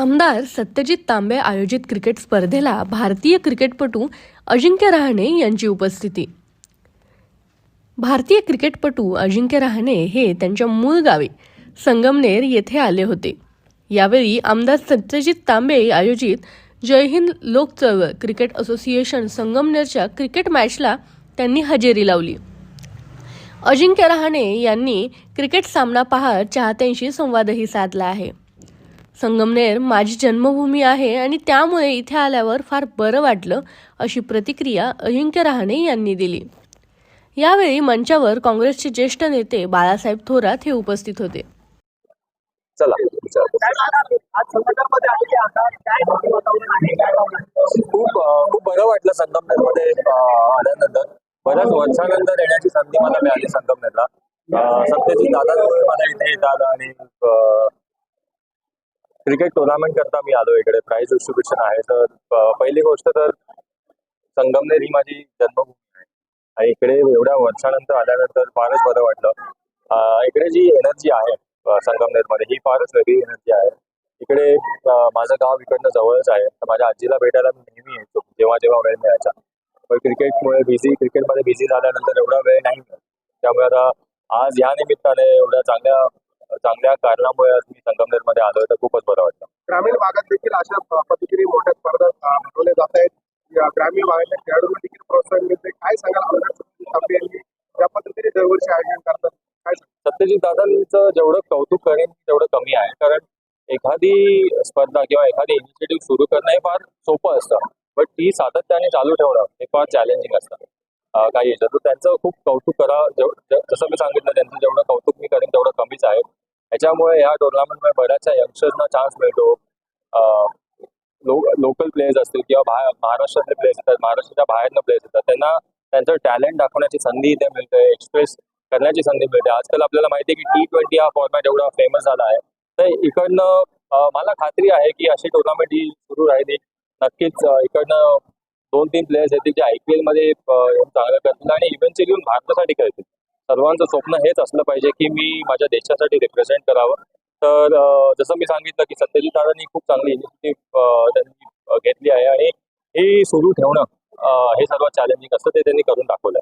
आमदार सत्यजित तांबे आयोजित क्रिकेट स्पर्धेला भारतीय क्रिकेटपटू अजिंक्य रहाणे यांची उपस्थिती. भारतीय क्रिकेटपटू अजिंक्य रहाणे हे त्यांच्या मूळ गावी संगमनेर येथे आले होते. यावेळी आमदार सत्यजित तांबे आयोजित जय हिंद लोक चळवळ क्रिकेट असोसिएशन संगमनेरच्या क्रिकेट मॅचला त्यांनी हजेरी लावली. अजिंक्य रहाणे यांनी क्रिकेट सामना पाहत चाहत्यांशी संवादही साधला आहे. संगमनेर माझी जन्मभूमी आहे आणि त्यामुळे इथे आल्यावर फार बरं वाटलं अशी प्रतिक्रिया अजिंक्य रहाणे यांनी दिली. यावेळी मंचावर काँग्रेसचे ज्येष्ठ नेते बाळासाहेब थोरात हे उपस्थित होते. खूप खूप बरं वाटलं संगमनेरमध्ये अं, आल्यानंतर. बऱ्याच वर्षानंतर येण्याची संधी मला मिळाली संगमनेरला. सत्यजित दादा मला इथे येतात आणि क्रिकेट टुर्नामेंट करता मी आलो इकडे. प्राइज डिस्ट्रीब्युशन आहे. तर पहिली गोष्ट तर संगमनेर ही माझी जन्मभूमी आहे. आणि इकडे एवढ्या वर्षानंतर आल्यानंतर फारच बरं वाटलं. इकडे जी एनर्जी आहे संगमनेरमध्ये ही फारच वेगळी एनर्जी आहे. इकडे माझं गाव इकडनं जवळच आहे. तर माझ्या आजीला भेटायला मी नेहमी येतो जेव्हा जेव्हा वेळ मिळायचा. पण क्रिकेटमुळे बिझी क्रिकेटमध्ये बिझी झाल्यानंतर एवढा वेळ नाही मिळत. त्यामुळे आता आज या निमित्ताने एवढ्या चांगल्या चांगल्या कारणामुळे आज मी संगमनेरमध्ये आलोय तर खूपच बरं वाटतं ग्रामीण भागात देखील अशा पद्धतीने मोठ्या स्पर्धा भरवल्या जात आहेत. ग्रामीण भागातल्या खेळाडूंना देखील प्रोत्साहन मिळते काय सांगाल यांनी? ज्या पद्धतीने दरवर्षी आयोजन करतात. काय? सत्यजित दादांचं जेवढं कौतुक करेन तेवढं कमी आहे. कारण एखादी स्पर्धा किंवा एखादी इनिशिएटिव्ह सुरू करणं हे फार सोपं असतं. बट ती सातत्याने चालू ठेवणं हे फार चॅलेंजिंग असतं. काही याच्यात. तर त्यांचं खूप कौतुक करा. जसं मी सांगितलं त्यांचं जेवढं कौतुक मी करेन तेवढं कमीच आहे. याच्यामुळे ह्या टुर्नामेंटमुळे बऱ्याचशा यंगस्टर्सना चान्स मिळतो. लोकल प्लेयर्स असतील किंवा बाहेर महाराष्ट्रातले प्लेयर्स येतात महाराष्ट्राच्या बाहेरनं प्लेयर्स येतात. त्यांना त्यांचं टॅलेंट दाखवण्याची संधी इथे मिळते एक्सप्रेस करण्याची संधी मिळते. आजकाल आपल्याला माहिती आहे की टी ट्वेंटी हा फॉर्मॅट एवढा फेमस झाला आहे. तर इकडनं मला खात्री आहे की अशी टुर्नामेंट ही सुरू राहिली. नक्कीच इकडनं दोन तीन प्लेयर्स येतील जे आय पी एलमध्ये येऊन चांगलं करतील आणि इव्हेंचुअली येऊन भारतासाठी खेळतील. सर्वांचं स्वप्न हेच असलं पाहिजे की मी माझ्या देशासाठी रिप्रेझेंट करावं. तर जसं मी सांगितलं की सत्यजित दादांनी खूप चांगली इनिशिएटिव्ह त्यांनी घेतली आहे आणि हे सुरू ठेवणं हे सर्वात चॅलेंजिंग असतं ते त्यांनी करून दाखवलं